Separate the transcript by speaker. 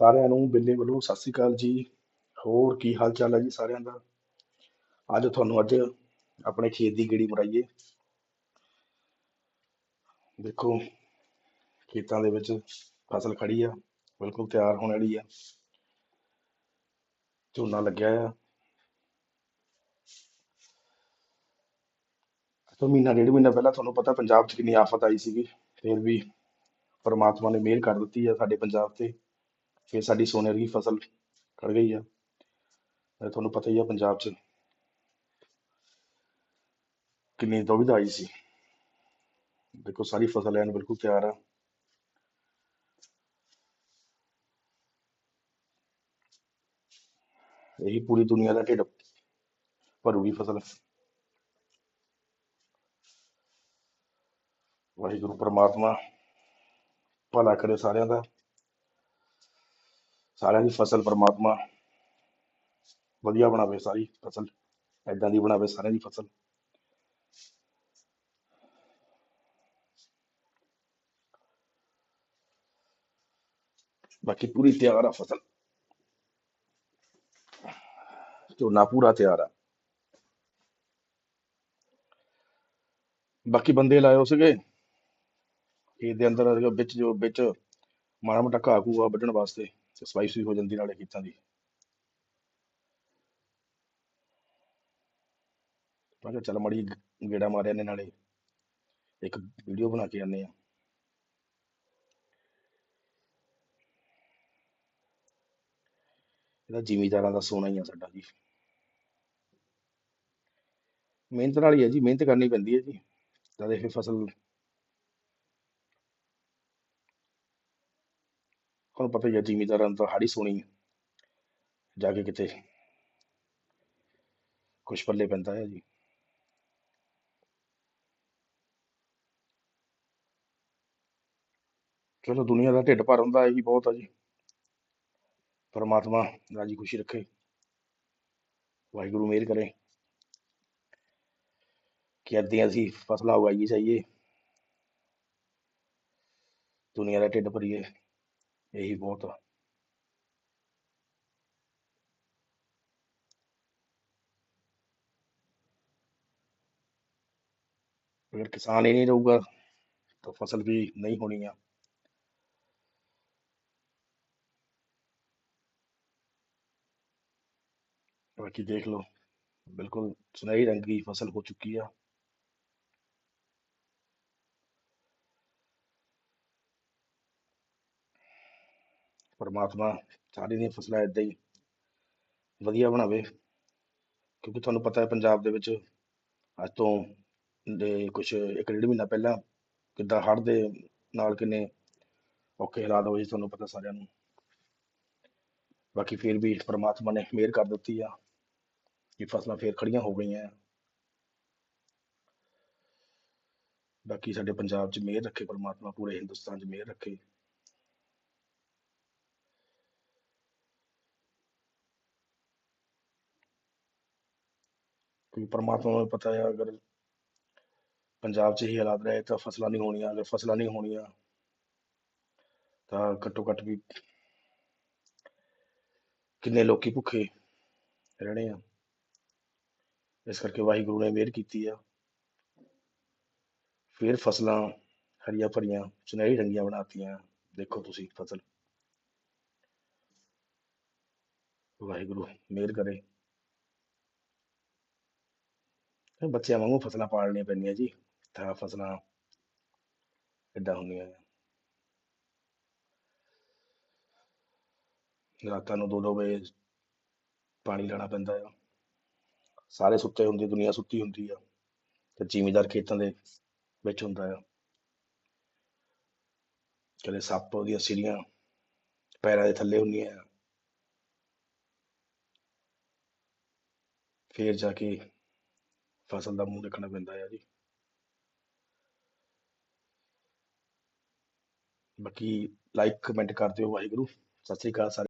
Speaker 1: ਸਾਰਿਆਂ ਨੂੰ, ਬਿੱਲੇ ਵੱਲੋਂ ਸਤਿ ਸ੍ਰੀ ਅਕਾਲ ਜੀ। ਹੋਰ ਕੀ ਹਾਲ ਚਾਲ ਹੈ ਜੀ ਸਾਰਿਆਂ ਦਾ? ਅੱਜ ਤੁਹਾਨੂੰ ਅੱਜ ਆਪਣੇ ਖੇਤ ਦੀ ਗੇੜੀ ਮਰਾਈਏ। ਦੇਖੋ, ਖੇਤਾਂ ਦੇ ਵਿੱਚ ਫਸਲ ਖੜੀ ਆ, ਬਿਲਕੁਲ ਤਿਆਰ ਹੋਣ ਵਾਲੀ ਆ। ਝੋਨਾ ਲੱਗਿਆ ਆ। ਤੋਂ ਮਹੀਨਾ, ਡੇਢ ਮਹੀਨਾ ਪਹਿਲਾਂ ਤੁਹਾਨੂੰ ਪਤਾ ਪੰਜਾਬ 'ਚ ਕਿੰਨੀ ਆਫਤ ਆਈ ਸੀਗੀ। ਫਿਰ ਵੀ ਪਰਮਾਤਮਾ ਨੇ ਮਿਹਰ ਕਰ ਦਿੱਤੀ ਆ ਸਾਡੇ ਪੰਜਾਬ ਤੇ। ਫਿਰ ਸਾਡੀ ਸੋਨੇ ਵਰਗੀ ਫਸਲ ਖੜ ਗਈ ਆ। ਤੇ ਤੁਹਾਨੂੰ ਪਤਾ ਹੀ ਆ ਪੰਜਾਬ 'ਚ ਕਿੰਨੀ ਦੁਵਿਧਾ ਆਈ ਸੀ। ਦੇਖੋ, ਸਾਰੀ ਫਸਲ ਐਨ ਬਿਲਕੁਲ ਤਿਆਰ ਆ। ਇਹੀ ਪੂਰੀ ਦੁਨੀਆ ਦਾ ਢਿੱਡ ਭਰੂਗੀ ਫਸਲ। ਵਾਹਿਗੁਰੂ, ਪ੍ਰਮਾਤਮਾ ਭਲਾ ਕਰੇ ਸਾਰਿਆਂ ਦਾ। ਸਾਰਿਆਂ ਦੀ ਫਸਲ ਪਰਮਾਤਮਾ ਵਧੀਆ ਬਣਾਵੇ ਸਾਰੀ ਫਸਲ ਐਦਾਂ ਦੀ ਬਣਾਵੇ ਸਾਰਿਆਂ ਦੀ ਫਸਲ। ਬਾਕੀ ਪੂਰੀ ਤਿਆਰ ਆ ਫਸਲ। ਝੋਨਾ ਪੂਰਾ ਤਿਆਰ ਆ। ਬਾਕੀ ਬੰਦੇ ਲਾਇਓ ਸੀਗੇ। ਇਹਦੇ ਅੰਦਰ, ਵਿੱਚ ਜੋ ਵਿੱਚ ਮਾੜਾ ਮੋਟਾ ਘਾਹ ਘੂਆ ਵੱਢਣ ਵਾਸਤੇ। ਸਫ਼ਾਈ ਸੁਈ ਹੋ ਜਾਂਦੀ ਨਾਲੇ ਖੇਤਾਂ ਦੀ। ਮੈਂ ਕਿਹਾ ਚੱਲ ਮੜੀ ਗੇੜਾ ਮਾਰਿਆ ਨੇ ਨਾਲੇ। ਇੱਕ ਵੀਡੀਓ ਬਣਾ ਕੇ ਆਨੇ ਆ ਇਹਦਾ ਜ਼ਿਮੀਦਾਰਾਂ ਦਾ ਸੋਨਾ ਹੀ ਆ ਸਾਡਾ ਜੀ। ਮਿਹਨਤ ਨਾਲ ਹੀ ਹੈ ਜੀ, ਮਿਹਨਤ ਕਰਨੀ ਪੈਂਦੀ ਹੈ ਜੀ। ਤਾਂ ਇਹ ਫਸਲ ਤੁਹਾਨੂੰ ਪਤਾ ਹੀ ਹੈ ਜ਼ਿਮੀਦਾਰਾਂ ਨੂੰ ਤਾਂ ਹਾੜੀ ਸੋਣੀ ਜਾ ਕੇ ਕਿਤੇ ਕੁਛ ਪੱਲੇ ਪੈਂਦਾ ਹੈ ਜੀ। ਚਲੋ ਦੁਨੀਆ ਦਾ ਢਿੱਡ ਭਰ ਹੁੰਦਾ, ਇਹੀ ਬਹੁਤ ਆ ਜੀ। ਪਰਮਾਤਮਾ ਰਾਜੀ ਖੁਸ਼ੀ ਰੱਖੇ। ਵਾਹਿਗੁਰੂ ਮਿਹਰ ਕਰੇ। ਕਿ ਏਦਾਂ ਅਸੀਂ ਫਸਲਾਂ ਉਗਾਈ ਜਾਈਏ ਦੁਨੀਆ ਦਾ ਢਿੱਡ ਭਰੀਏ। ਇਹੀ ਬਹੁਤ ਆ ਅਗਰ ਕਿਸਾਨ ਹੀ ਨਹੀਂ ਰਹੂਗਾ ਤਾਂ ਫਸਲ ਵੀ ਨਹੀਂ ਹੋਣੀ ਆ ਬਾਕੀ ਦੇਖ ਲਓ ਬਿਲਕੁਲ ਸੁਨਹਿਰੀ ਰੰਗ ਦੀ ਫਸਲ ਹੋ ਚੁੱਕੀ ਆ ਪਰਮਾਤਮਾ ਸਾਰੀ ਦੀਆਂ ਫਸਲਾਂ ਏਦਾਂ ਹੀ ਵਧੀਆ ਬਣਾਵੇ, ਕਿਉਂਕਿ ਤੁਹਾਨੂੰ ਪਤਾ ਹੈ ਪੰਜਾਬ ਦੇ ਵਿੱਚ ਅੱਜ ਤੋਂ ਦੇ ਕੁਛ ਇੱਕ ਡੇਢ ਮਹੀਨਾ ਪਹਿਲਾਂ ਕਿੱਦਾਂ ਹੜ੍ਹ ਦੇ ਨਾਲ ਕਿੰਨੇ ਔਖੇ ਹਾਲਾਤ ਹੋਏ ਤੁਹਾਨੂੰ ਪਤਾ ਸਾਰਿਆਂ ਨੂੰ। ਬਾਕੀ ਫਿਰ ਵੀ ਪਰਮਾਤਮਾ ਨੇ ਮਿਹਰ ਕਰ ਦਿੱਤੀ ਆ ਕਿ ਫਸਲਾਂ ਫੇਰ ਖੜੀਆਂ ਹੋ ਗਈਆਂ। ਬਾਕੀ ਸਾਡੇ ਪੰਜਾਬ 'ਚ ਮਿਹਰ ਰੱਖੇ, ਪਰਮਾਤਮਾ ਪੂਰੇ ਹਿੰਦੁਸਤਾਨ 'ਚ ਮਿਹਰ ਰੱਖੇ। ਕਿਉਂਕਿ ਪਰਮਾਤਮਾ ਨੂੰ ਪਤਾ ਹੈ, ਅਗਰ ਪੰਜਾਬ 'ਚ ਹੀ ਹਾਲਾਤ ਰਹੇ ਤਾਂ ਫਸਲਾਂ ਨਹੀਂ ਹੋਣੀਆਂ, ਅਗਰ ਫਸਲਾਂ ਨਹੀਂ ਹੋਣੀਆਂ ਤਾਂ ਘੱਟੋ ਘੱਟ ਵੀ ਕਿੰਨੇ ਲੋਕੀ ਭੁੱਖੇ ਰਹਿਣੇ ਆ। ਇਸ ਕਰਕੇ ਵਾਹਿਗੁਰੂ ਨੇ ਮਿਹਰ ਕੀਤੀ ਆ। ਫਿਰ ਫਸਲਾਂ ਹਰੀਆਂ ਭਰੀਆਂ, ਸੁਨਹਿਰੀ ਰੰਗੀਆਂ ਬਣਾਤੀਆਂ। ਦੇਖੋ ਤੁਸੀਂ ਫਸਲ। ਵਾਹਿਗੁਰੂ ਮਿਹਰ ਕਰੇ। ਇਹ ਬੱਚਿਆਂ ਵਾਂਗੂ ਫਸਲਾਂ ਪਾਲਣੀਆਂ ਪੈਂਦੀਆਂ ਜੀ, ਤਾਂ ਫਸਲਾਂ ਏਦਾਂ ਹੁੰਦੀਆਂ ਆ ਰਾਤਾਂ ਨੂੰ ਦੋ ਦੋ ਵਜੇ ਪਾਣੀ ਲਾਣਾ ਪੈਂਦਾ ਆ। ਸਾਰੇ ਸੁੱਤੇ ਹੁੰਦੇ, ਦੁਨੀਆ ਸੁੱਤੀ ਹੁੰਦੀ ਆ, ਤੇ ਜ਼ਿਮੀਦਾਰ ਖੇਤਾਂ ਦੇ ਵਿੱਚ ਹੁੰਦਾ ਆ। ਕਦੇ ਸੱਪ ਉਹਦੀਆਂ ਸਿੜੀਆਂ ਪੈਰਾਂ ਦੇ ਥੱਲੇ ਹੁੰਦੀਆਂ ਆ। ਫੇਰ ਜਾ ਕੇ ਫਸਲ ਦਾ ਮੂੰਹ ਦੇਖਣਾ ਪੈਂਦਾ ਆ ਜੀ। ਬਾਕੀ ਲਾਈਕ ਕਮੈਂਟ ਕਰ ਦਿਓ ਵਾਹਿਗੁਰੂ। ਸਤਿ ਸ੍ਰੀ ਅਕਾਲ ਸਾਰੇ